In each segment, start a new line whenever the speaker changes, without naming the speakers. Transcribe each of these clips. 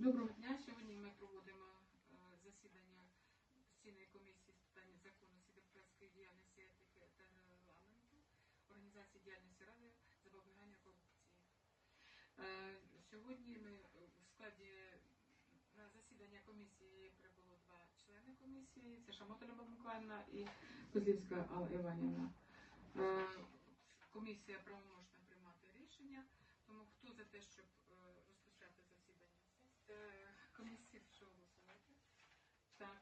Доброго дня. Сьогодні ми проводимо е, засідання постійної комісії з питань законності, депутатської діяльності, етики та регламенту, організації діяльності ради, запобігання корупції. Е, Сьогодні ми в складі на засідання комісії прибуло два члени комісії. Це Шамота Люба Миколаївна і Козлівська Алла Іванівна. Е, Комісія правоможна приймати рішення. Тому хто за те, щоб розпочати засідання комісії, що голосувати? Так.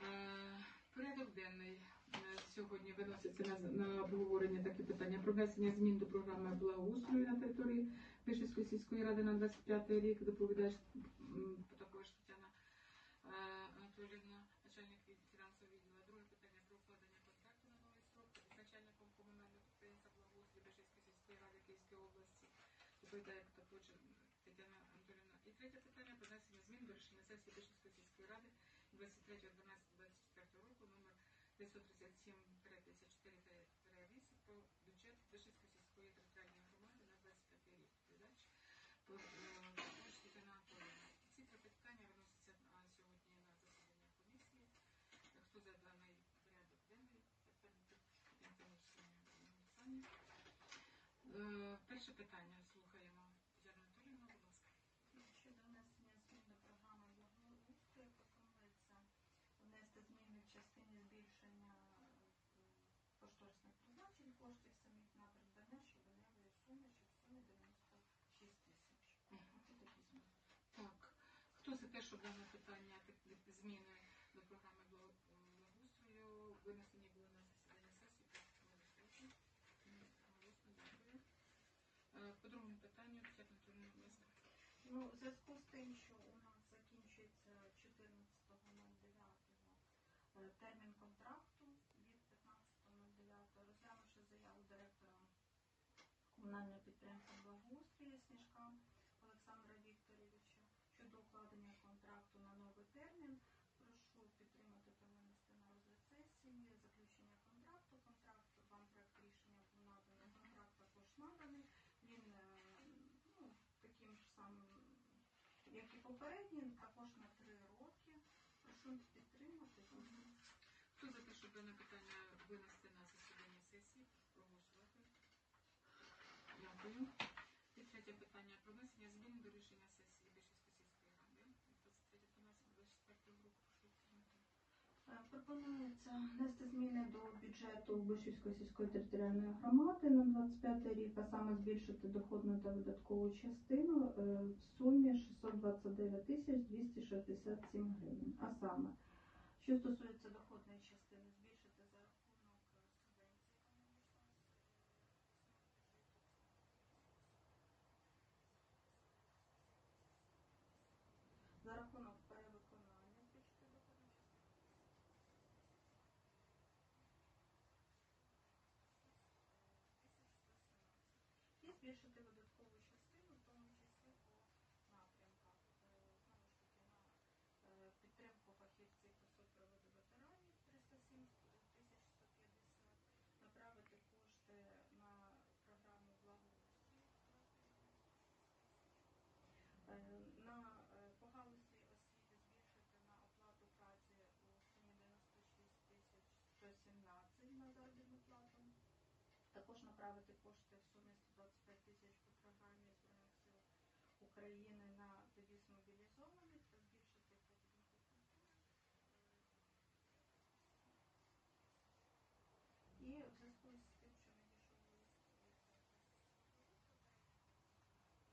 Е, Порядок денний е, сьогодні виноситься на, на обговорення такі питання про внесення змін до програми благоустрою на території Вишівської сільської ради на 25 рік. Доповідач також Тетяна е, Анатоліївна, начальник від фінансового відділу. Друге питання про укладення контракту на новий срок з начальником комунального підприємства благоустрою Вишівської сільської ради Київської області. Доповідає також Тетяна Анатоліївна. І третє питання про внесення змін до рішення сесії Вишівської сільської ради 23.12.24 року номер 937 54 про бюджет Вишівської сільської територіальної громади на 25 рік. Доповідач по- е, Тетяна Анатоліївна. Ці три питання виносяться сьогодні на засідання комісії. Хто за даний порядок денний. Е, Перше питання слухаємо. Тетяна Анатоліївна, будь ласка.
Щодо внесення змін до програми благоустрою пропонується внести зміни в частині збільшення е, кошторисних призначень коштів самих на придбання щоденевої суми, що в сумі 96 тисяч.
Так. Хто за те, щоб дане питання зміни до програми благо- благоустрою винесені були на засідання сесії? прошу. Голосно, дякую. Е, По другому питанню, Анатоліївна, будь ласка.
Ну, в зв'язку з тим, що у нас закінчується 14.09 е, термін контракту комунального підприємства благоустрій Сніжка Олександра Вікторовича щодо укладення контракту на новий термін, прошу підтримати та винести на розгляд сесії заключення контракту. Контракт вам проект рішення був наданий, контракт також наданий. Він е, ну, таким ж самим, як і попередній, також на три роки. Прошу підтримати.
Хто за те, щоб дане питання винести на засідання сесії? Проголосувати. Дякую. І третє питання про внесення змін до рішення сесії Більшівської сільської ради. 23 12 24 року.
Е, Пропонується внести зміни до бюджету Вишівської сільської територіальної громади на 25 рік, а саме збільшити доходну та видаткову частину е, в сумі 629 тисяч 267 гривень. А саме, що стосується доходної частини, збільшити за рахунок е, субвенції, яка надійшла з, е, з за рахунок перевиконання збільшити доходну частину. і збільшити видаткову частину, в тому числі по напрямках. Е, Знову ж таки, на е, підтримку фахівців по супроводу ветеранів 307 тисяч 150, направити кошти на програму благоустрій. Е, На е, по галузі освіти збільшити на оплату праці у сумі 96 тисяч 117 на заробітну плату. Також направити кошти в сумі 125 тисяч по програмі Збройних сил України на девіз мобілізованих та збільшити по будинку культури. І в зв'язку з тим, що надійшов лист від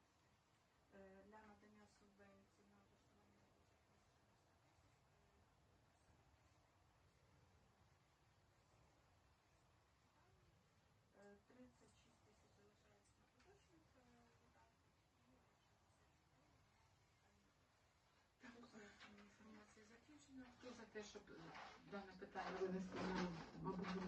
е, для надання субвенцій на облаштування Е, 36 тисяч залишається на поточних е, видатках і 64
Так, е, інформація закінчена. Хто за те, щоб е, дане питання винести на